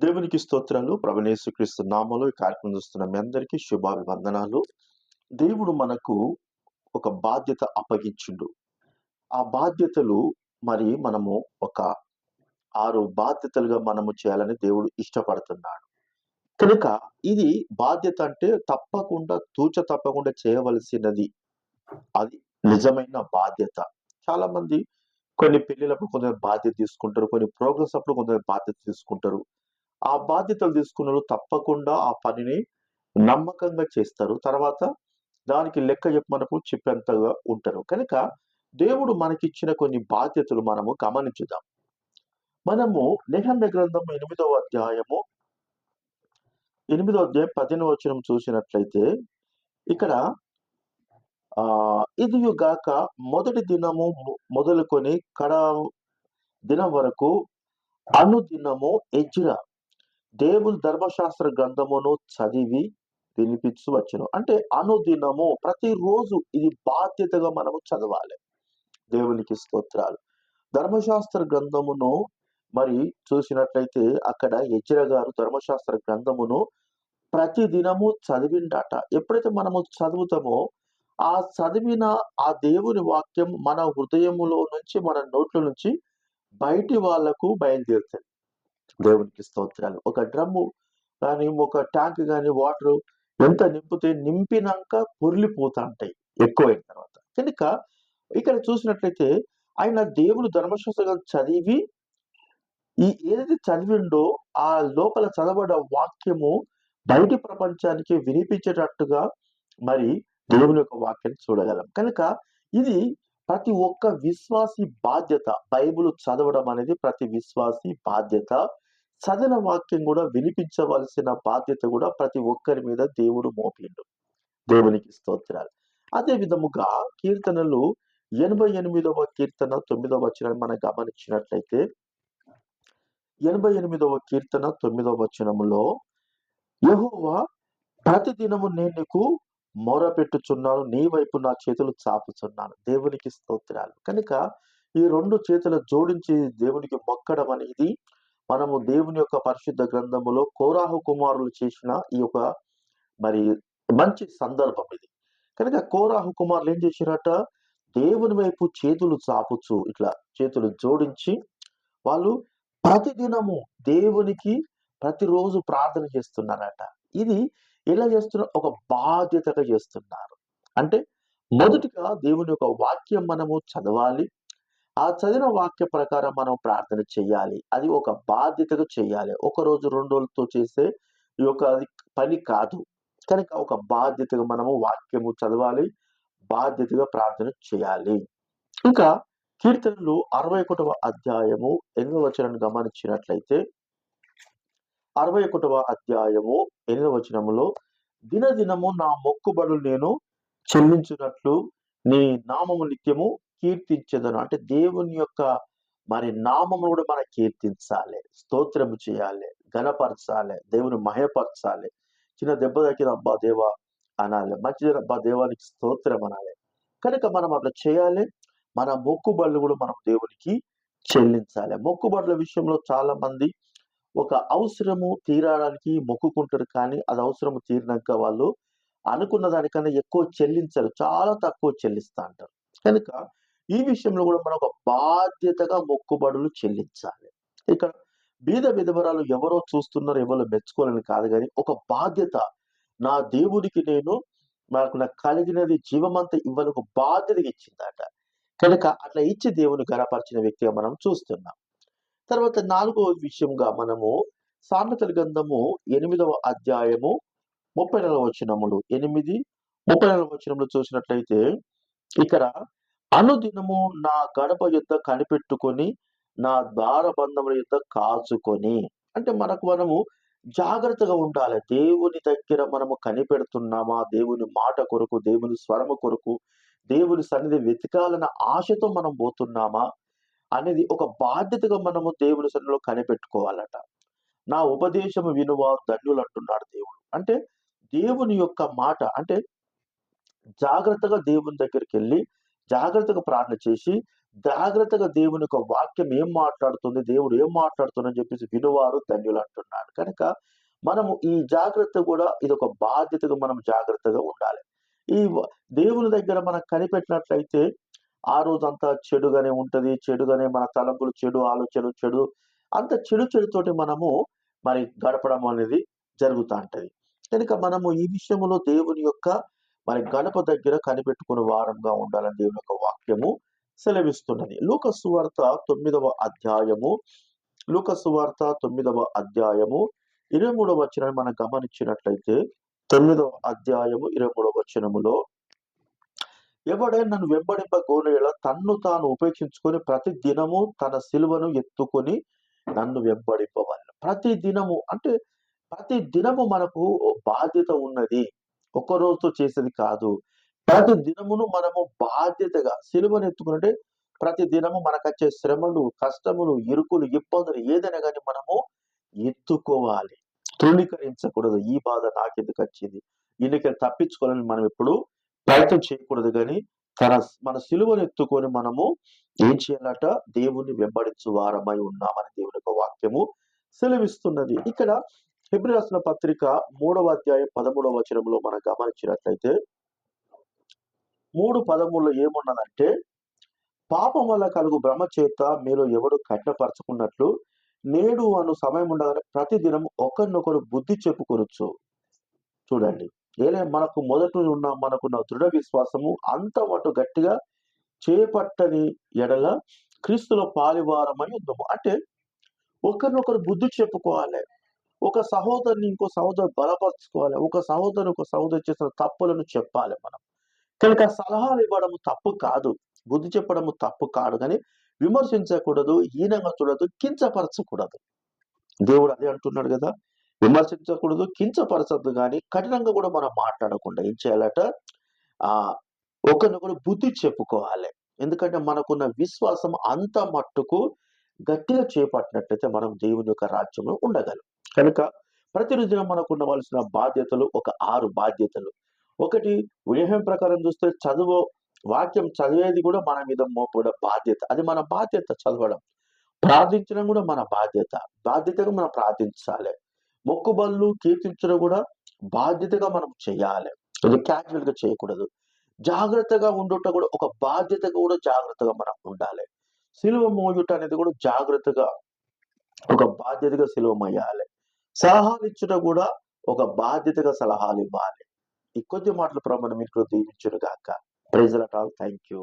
దేవునికి స్తోత్రాలు ప్రవణేశ్వరిస్తు నామలో ఈ కార్యక్రమం చూస్తున్న మీ అందరికీ శుభాభివందనాలు. దేవుడు మనకు ఒక బాధ్యత అప్పగించిండు. ఆ బాధ్యతలు మరి మనము ఒక ఆరు బాధ్యతలుగా మనము చేయాలని దేవుడు ఇష్టపడుతున్నాడు. కనుక ఇది బాధ్యత అంటే తప్పకుండా తూచ తప్పకుండా చేయవలసినది. అది నిజమైన బాధ్యత. చాలా మంది కొన్ని పెళ్ళిళ్ళప్పుడు కొందరు బాధ్యత తీసుకుంటారు కొన్ని ప్రోగ్రెస్ అప్పుడు కొందరు బాధ్యత తీసుకుంటారు. ఆ బాధ్యతలు తీసుకున్న తప్పకుండా ఆ పనిని నమ్మకంగా చేస్తారు. తర్వాత దానికి లెక్క చెప్పమన్నప్పుడు చెప్పేంతగా ఉంటారు. కనుక దేవుడు మనకిచ్చిన కొన్ని బాధ్యతలు మనము గమనించుదాం. మనము నిహండ గ్రంథం ఎనిమిదవ అధ్యాయము ఎనిమిదవ అధ్యాయం పదిహేను వచనం చూసినట్లయితే ఇక్కడ ఆ ఇదియుగాక మొదటి దినము మొదలుకొని కడ దినం వరకు అనుదినము ఎజ్రా దేవుని ధర్మశాస్త్ర గ్రంథమును చదివి వినిపించు వచ్చును. అంటే అనుదినము ప్రతిరోజు ఇది బాధ్యతగా మనము చదవాలి. దేవునికి స్తోత్రాలు. ధర్మశాస్త్ర గ్రంథమును మరి చూసినట్లయితే అక్కడ యజ్ర గారు ధర్మశాస్త్ర గ్రంథమును ప్రతి దినము చదివిండట. ఎప్పుడైతే మనము చదువుతామో ఆ చదివిన ఆ దేవుని వాక్యం మన హృదయములో నుంచి మన నోట్ల నుంచి బయటి వాళ్ళకు బయలుదేరుతుంది. దేవునికి స్తోత్రాలు. ఒక డ్రమ్ము కానీ ఒక ట్యాంక్ కానీ వాటర్ ఎంత నింపితే నింపినాక పొర్లిపోతా ఉంటాయి ఎక్కువైన తర్వాత. కనుక ఇక్కడ చూసినట్లయితే ఆయన దేవుడు ధర్మశాస్త్రం చదివి ఈ ఏదైతే చదివిండో ఆ లోపల చదవడ వాక్యము బయటి ప్రపంచానికి వినిపించేటట్టుగా మరి దేవుని యొక్క వాక్యాన్ని చూడగలం. కనుక ఇది ప్రతి ఒక్క విశ్వాసి బాధ్యత బైబిల్ చదవడం అనేది ప్రతి విశ్వాసి బాధ్యత. చదివిన వాక్యం కూడా వినిపించవలసిన బాధ్యత కూడా ప్రతి ఒక్కరి మీద దేవుడు మోపిండు. దేవునికి స్తోత్రాలు. అదే విధముగా కీర్తనలు ఎనభై ఎనిమిదవ కీర్తన తొమ్మిదవ వచనాన్ని మనం గమనించినట్లయితే ఎనభై ఎనిమిదవ కీర్తన తొమ్మిదవ వచనములో యెహోవా ప్రతి దినము నేను నీకు మొరపెట్టుచున్నాను నీ వైపు నా చేతులు చాపుచున్నాను. దేవునికి స్తోత్రాలు. కనుక ఈ రెండు చేతులు జోడించి దేవునికి మొక్కడం అనేది మనము దేవుని యొక్క పరిశుద్ధ గ్రంథములో కోరాహు కుమారులు చేసిన ఈ యొక్క మరి మంచి సందర్భం ఇది. కనుక కోరాహు కుమారులు ఏం చేసినట్ట దేవుని వైపు చేతులు చాపుచు ఇట్లా చేతులు జోడించి వాళ్ళు ప్రతిదినము దేవునికి ప్రతిరోజు ప్రార్థన చేస్తున్నారట. ఇది ఎలా చేస్తున్నారు ఒక బాధ్యతగా చేస్తున్నారు. అంటే మొదటిగా దేవుని యొక్క వాక్యం మనము చదవాలి. ఆ చదివిన వాక్య ప్రకారం మనం ప్రార్థన చేయాలి. అది ఒక బాధ్యతగా చేయాలి. ఒక రోజు రెండు రోజులతో చేసే ఈ యొక్క అది పని కాదు. కనుక ఒక బాధ్యతగా మనము వాక్యము చదవాలి. బాధ్యతగా ప్రార్థన చేయాలి. ఇంకా కీర్తనలు అరవై ఒకటవ అధ్యాయము ఎనిమిదవ వచనం గమనించినట్లయితే అరవై ఒకటవ అధ్యాయము ఎనిమిదవ వచనములో దినదినము నా మొక్కుబడులు నేను చెల్లించినట్లు నీ నామము నిత్యము కీర్తించదను. అంటే దేవుని యొక్క మరి నామము కూడా మనం కీర్తించాలి స్తోత్రము చేయాలి గణపరచాలి దేవుని మహపరచాలి చిన్న దెబ్బ తగ్గిన అబ్బా దేవా అనాలి మంచిది అబ్బా దేవానికి స్తోత్రం అనాలి. కనుక మనం అట్లా చేయాలి మన మొక్కుబడులు కూడా మనం దేవునికి చెల్లించాలి. మొక్కుబడుల విషయంలో చాలా మంది ఒక అవసరము తీరడానికి మొక్కుకుంటారు కానీ అది అవసరము తీరినాక వాళ్ళు అనుకున్న దానికన్నా ఎక్కువ చెల్లించరు. చాలా తక్కువ చెల్లిస్తా అంటారు. కనుక ఈ విషయంలో కూడా మనం ఒక బాధ్యతగా మొక్కుబడులు చెల్లించాలి. ఇక్కడ బీద విధవరాలు ఎవరో చూస్తున్నారు ఎవరో మెచ్చుకోవాలని కాదు కానీ ఒక బాధ్యత నా దేవుడికి నేను నాకు నాకు కలిగినది జీవమంతా ఇవ్వాలి ఒక బాధ్యతగా ఇచ్చిందట. కనుక అట్లా ఇచ్చి దేవుని గరపరిచిన వ్యక్తిగా మనం చూస్తున్నాం. తర్వాత నాలుగవ విషయంగా మనము సామెతల గ్రంథము ఎనిమిదవ అధ్యాయము ముప్పై నెలల వచనములు. ఎనిమిది ముప్పై నెలల వచనములు చూసినట్లయితే ఇక్కడ అనుదినము నా గడప యుద్ధ కనిపెట్టుకొని నా ద్వారబంధముల యుద్ధ కాచుకొని. అంటే మనకు మనము జాగ్రత్తగా ఉండాలి. దేవుని దగ్గర మనము కనిపెడుతున్నామా? దేవుని మాట కొరకు దేవుని స్వరము కొరకు దేవుని సన్నిధి వెతకాలన్న ఆశతో మనం పోతున్నామా? అనేది ఒక బాధ్యతగా మనము దేవుని సన్నిలో కనిపెట్టుకోవాలట. నా ఉపదేశము వినువారు ధన్యులు అంటున్నాడు దేవుడు. అంటే దేవుని యొక్క మాట అంటే జాగ్రత్తగా దేవుని దగ్గరికి వెళ్ళి జాగ్రత్తగా ప్రార్థన చేసి జాగ్రత్తగా దేవుని యొక్క వాక్యం ఏం మాట్లాడుతుంది దేవుడు ఏం మాట్లాడుతుందని చెప్పేసి వినువారు ధన్యులు అంటున్నాడు. కనుక మనము ఈ జాగ్రత్త కూడా ఇది ఒక బాధ్యతగా మనం జాగ్రత్తగా ఉండాలి. ఈ దేవుని దగ్గర మనం కనిపెట్టినట్లయితే ఆ రోజంతా చెడుగానే ఉంటుంది చెడుగానే మన తలంపులు చెడు ఆలోచనలు చెడు అంత చెడు చెడుతోటి మనము మరి గడపడం అనేది జరుగుతూ ఉంటుంది. కనుక మనము ఈ విషయంలో దేవుని యొక్క మరి గడప దగ్గర కనిపెట్టుకుని వారంగా ఉండాలని దేవుని యొక్క వాక్యము సెలవిస్తున్నది. లూక సువార్త తొమ్మిదవ అధ్యాయము లూక సువార్త తొమ్మిదవ అధ్యాయము ఇరవై మూడవ వచనాన్ని మనం గమనించినట్లయితే తొమ్మిదవ అధ్యాయము ఇరవై మూడవ వచనములో ఎవడే నన్ను వెంబడింప తన్ను తాను ఉపేక్షించుకొని ప్రతి దినము తన సిలువను ఎత్తుకొని నన్ను వెంబడింపవాలి ప్రతి దినము అంటే ప్రతి దినము మనకు ఓ బాధ్యత ఉన్నది. ఒక రోజుతో చేసేది కాదు. ప్రతి దినమును మనము బాధ్యతగా సిలువను ఎత్తుకుంటే ప్రతి దినము మనకు వచ్చే శ్రమలు కష్టములు ఇరుకులు ఇబ్బందులు ఏదైనా కానీ మనము ఎత్తుకోవాలి. తృణీకరించకూడదు. ఈ బాధ నాకెందుకు వచ్చింది? ఇన్నికలు తప్పించుకోవాలని మనం ఎప్పుడు ప్రయత్నం చేయకూడదు కానీ తన మన సిలువను ఎత్తుకొని మనము ఏం చేయాలట? దేవుణ్ణి వెంబడించు వారమై ఉన్నామని దేవుని యొక్క వాక్యము సెలవిస్తున్నది. ఇక్కడ హెబ్రి రాసిన పత్రిక మూడవ అధ్యాయం పదమూడవ వచనంలో మనం గమనించినట్లయితే మూడు పదమూడులో ఏమున్నదంటే పాపం వల్ల కలుగు భ్రమ చేత మీరు ఎవడు కఠినపరచుకున్నట్లు నేడు అను సమయం ఉండగానే ప్రతిదినం ఒకరినొకరు బుద్ధి చెప్పుకొనొచ్చు చూడండి. ఏలే మనకు మొదట ఉన్న మనకున్న దృఢ విశ్వాసము అంత మటు గట్టిగా చేపట్టని ఎడల క్రీస్తులో పాలివారమై ఉందము అంటే ఒకరినొకరు బుద్ధి చెప్పుకోవాలి. ఒక సహోదరుని ఇంకో సహోదరు బలపరచుకోవాలి. ఒక సహోదరుని ఒక సహోదరు చేసిన తప్పులను చెప్పాలి మనం. కనుక సలహాలు ఇవ్వడము తప్పు కాదు. బుద్ధి చెప్పడము తప్పు కాదు. కానీ విమర్శించకూడదు హీనంగా చూడదు కించపరచకూడదు. దేవుడు అదే అంటున్నాడు కదా. విమర్శించకూడదు కించపరచద్దు కానీ కఠినంగా కూడా మనం మాట్లాడకుండా ఏం చేయాలట? ఆ ఒకరినొకరు బుద్ధి చెప్పుకోవాలి. ఎందుకంటే మనకున్న విశ్వాసం అంత మట్టుకు గట్టిగా చేపట్టినట్లయితే మనం దేవుని యొక్క రాజ్యంలో ఉండగలం. కనుక ప్రతిరోజున మనకు ఉండవలసిన బాధ్యతలు ఒక ఆరు బాధ్యతలు. ఒకటి వ్యూహం ప్రకారం చూస్తే చదువు వాక్యం చదివేది కూడా మన మీద మోపడ బాధ్యత. అది మన బాధ్యత చదవడం. ప్రార్థించడం కూడా మన బాధ్యత. బాధ్యతగా మనం ప్రార్థించాలి. మొక్కుబళ్ళు కీర్తించడం కూడా బాధ్యతగా మనం చేయాలి. అది క్యాజువల్గా చేయకూడదు. జాగ్రత్తగా ఉండుట కూడా ఒక బాధ్యతగా కూడా జాగ్రత్తగా మనం ఉండాలి. సిలువ మోయుట అనేది కూడా జాగ్రత్తగా ఒక బాధ్యతగా సిలువ సలహాలు ఇచ్చుట కూడా ఒక బాధ్యతగా సలహాలు ఇవ్వాలి. ఈ కొద్ది మాటల ప్రమాణం ఇక్కడ దీవించును గాక. Praise all. Thank you